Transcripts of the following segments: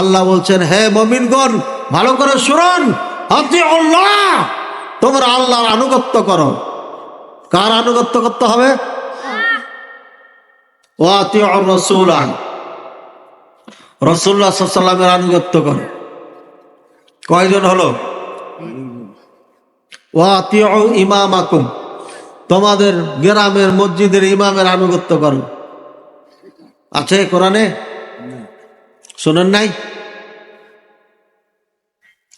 আল্লাহ বলছেন, হে মমিনগণ, ভালো করে শুনুন। তোমরা আল্লাহর আনুগত্য করো। কার আনুগত্য করতে হবে? ও আতি রসুল রসুল্লাহ সাল্লামের আনুগত্য করো। কয়জন হলো? ইমাম আকুম তোমাদের গ্রামের মসজিদের ইমামের আনুগত্য করো। আছে কোরআনে? শোনেন নাই?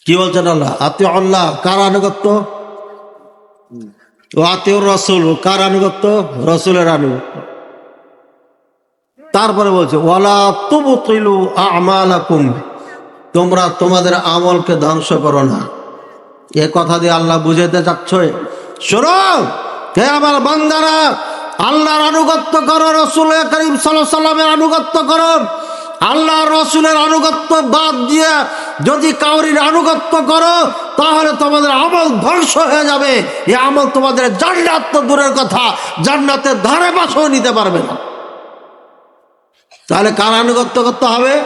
কি বলছেন আল্লাহ? আত্মীয় আল্লাহ, কার আনুগত্য? ও আত্মীয় রসুল, কার আনুগত্য? রসুলের আনুগত্য। তারপরে বলছে, ওয়ালা তুবু তুইলু আমালাকুম, তোমরা তোমাদের আমলকে ধ্বংস করো না। এ কথা দিয়ে আল্লাহ বুঝাতে চাচ্ছ? শোনো, হে আমার বান্দারা, আল্লাহর আনুগত্য করো, রসুল করিম সাল্লামের আনুগত্য করো। আল্লাহ রসুলের আনুগত্য বাদ দিয়ে যদি কাউরির আনুগত্য করো, তাহলে তোমাদের আমল ধ্বংস হয়ে যাবে। এ আমল তোমাদের জান্নাত দূরের কথা, জান্নাতের ধারে পাশেও নিতে পারবে না। তাহলে কার আনুগত্য করতে হবে?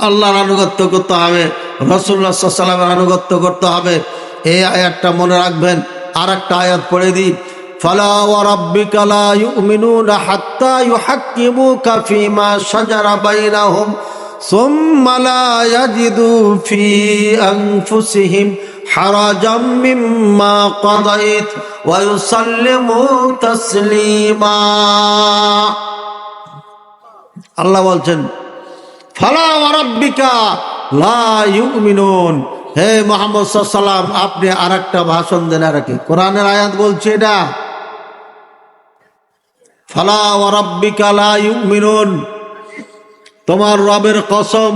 আল্লাহর আনুগত্য করতে হবে রসুল্লাহ সাল্লামের আনুগত্য করতে হবে। এই আয়াতটা মনে রাখবেন আর একটা আয়াত পড়ে দিই। فلا وربك لا يؤمنون حتى يحكموك فيما شجر بينهم ثم لا يجدوا في أنفسهم حرجا مما قضيت ويسلموا تسليما আল্লাহ বলছেন ফালা ওয়ারাব্বিকা লা ইউমিনুন হে মোহাম্মদ সাল্লাম আপনি আর একটা ভাষণ দেন আর কি কোরআনের আয়াত বলছে এটা ফালা ওয়ারাব্বিকা লা ইউমিনুন। তোমার রবের কসম,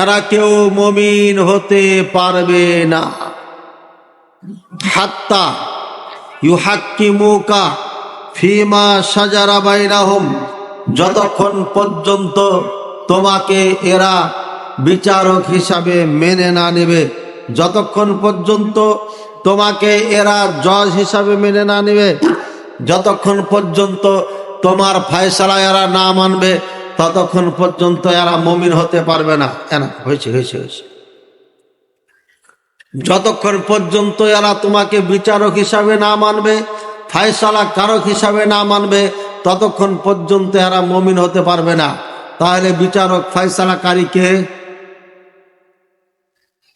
এরা কেউ মমিন হতে পারবে না। হাত্তা ইউহাক্কিমুকা ফিমা সাজারা বাইরাহুম যতক্ষণ পর্যন্ত তোমাকে এরা বিচারক হিসাবে মেনে না নেবে, যতক্ষণ পর্যন্ত তোমাকে এরা জজ হিসাবে মেনে না নেবে যতক্ষণ পর্যন্ত তোমার ফায়সালা এরা না মানবে ততক্ষণ পর্যন্ত এরা মমিন হতে পারবে না। এনা হয়েছে হয়েছে হয়েছে। যতক্ষণ পর্যন্ত এরা তোমাকে বিচারক হিসাবে না মানবে ফায়সালা কারক হিসাবে না মানবে ততক্ষণ পর্যন্ত এরা মমিন হতে পারবে না। তাহলে বিচারক ফায়সালাকারীকে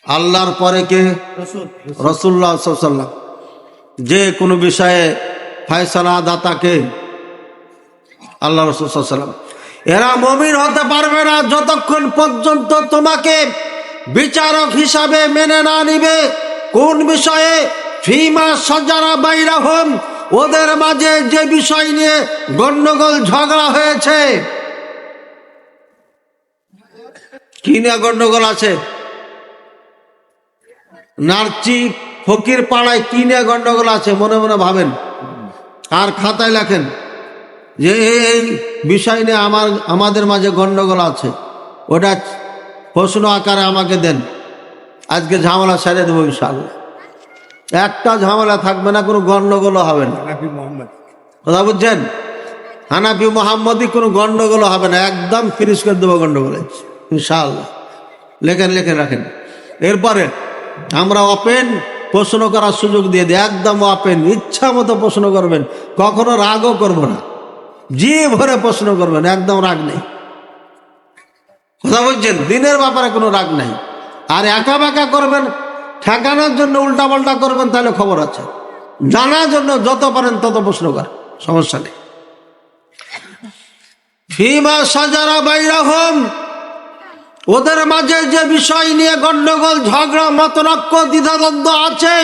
আল্লাহর পরে কে? রসুল্লাহ সাল্লাম যে কোনো বিষয়ে ফায়সালা দাতাকে আল্লাহ রসুল এরা মমিন হতে পারবে না যতক্ষণ পর্যন্ত তোমাকে বিচারক হিসাবে মেনে না নিবে। কোন বিষয়ে? ফিমা সজারা বাইরা হোম ওদের মাঝে যে বিষয় নিয়ে গন্ডগোল, ঝগড়া হয়েছে। কি নিয়ে গন্ডগোল আছে? নার্চি ফকির পাড়ায় কি নিয়ে গন্ডগোল আছে? মনে মনে ভাবেন। আর খাতায় লেখেন? যে এই বিষয় নিয়ে আমার আমাদের মাঝে গন্ডগোল আছে। ওটা প্রশ্ন আকারে আমাকে দেন। আজকে ঝামেলা সেরে দেবো ইনশাআল্লাহ। একটা ঝামেলা থাকবে না কোনো গন্ডগোলও হবে না। কথা বুঝছেন? হানাফি মোহাম্মদী কোনো গন্ডগোল হবে না। একদম ফিনিশ করে দেবো গন্ডগোল ইনশাআল্লাহ। লেখেন লেখেন রাখেন। এরপরে আমরা ওপেন প্রশ্ন করার সুযোগ দিয়ে দিই একদম আপেন, ইচ্ছা মতো প্রশ্ন করবেন, কখনো রাগও করব না। জি ভরে প্রশ্ন করবেন, একদম রাগ নেই। কথা বলছেন? দিনের ব্যাপারে কোনো রাগ নাই। আর একা বাঁকা করবেন, ঠেকানোর জন্য উল্টা পাল্টা করবেন, তাহলে খবর আছে। জানার জন্য যত পারেন তত প্রশ্ন কর সমস্যা নেই। ফিমা সাজারা বাইরা হোম ওদের মাঝে যে বিষয় নিয়ে গন্ডগোল ঝগড়া মতনক্য দ্বিধাদ্বন্দ্ব আছে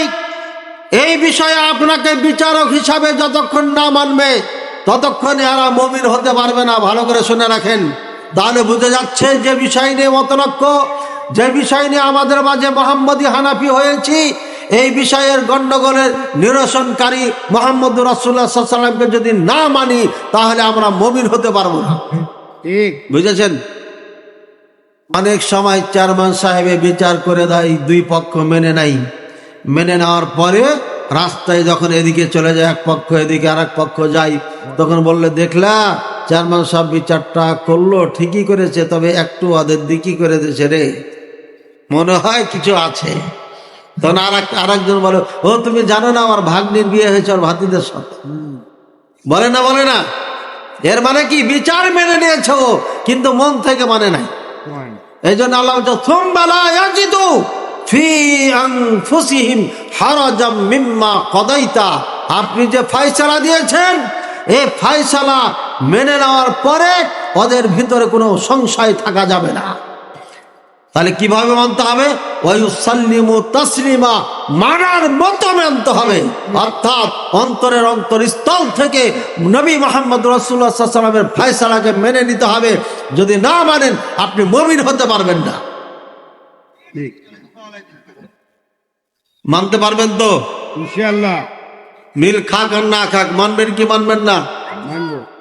এই বিষয়ে আপনাকে বিচারক হিসাবে যতক্ষণ না মানবে ততক্ষণ এরা মমিন হতে পারবে না। ভালো করে শুনে রাখেন। তাহলে বুঝে যাচ্ছে যে বিষয় নিয়ে মতনক্য যে বিষয় নিয়ে আমাদের মাঝে মোহাম্মদী হানাফি হয়েছি এই বিষয়ের গন্ডগোলের নিরসনকারী মোহাম্মদ রাসুল্লাহ সাল্লামকে যদি না মানি তাহলে আমরা মমিন হতে পারব না। ঠিক। বুঝেছেন? অনেক সময় চেয়ারম্যান সাহেবে বিচার করে দেয়, দুই পক্ষ মেনে নাই মেনে নেওয়ার পরে রাস্তায় যখন এদিকে চলে যায়, এক পক্ষ এদিকে আর এক পক্ষ যায়, তখন বললে, দেখলা, চেয়ারম্যান সাহেব বিচারটা করল, ঠিকই করেছে, তবে একটু ওদের দিকই করে দিয়েছে রে। মনে হয় কিছু আছে। তখন আর এক আরেকজন বলে, ও, তুমি জানো না, আমার ভাগ্নির বিয়ে হয়েছে, ওর ভাতিদের সাথে? বলে না বলে না। এর মানে কি? বিচার মেনে নিয়েছে, কিন্তু মন থেকে মানে নাই। এই জন্য আল্লাহ বলছে, "থুম্মা লা ইয়াজিদু ফি আনফুসিহিম হারাজাম মিম্মা আপনি যে ফাইসালা দিয়েছেন এই ফাইসালা মেনে নেওয়ার পরে ওদের ভিতরে কোনো সংশয় থাকা যাবে না। তাহলে কীভাবে মানতে হবে? ওয়ুসাল্লিমু তাসলিমা মানার মতো মানতে হবে। অর্থাৎ অন্তরের অন্তরস্থল থেকে নবী মোহাম্মদ রসুল্লাহ সাল্লামের ফয়সালাকে মেনে নিতে হবে। যদি না মানেন আপনি মমিন হতে পারবেন না। মানতে পারবেন তো? ইনশাআল্লাহ। মিল খাক আর না খাক মানবেন কি মানবেন না? মানবো।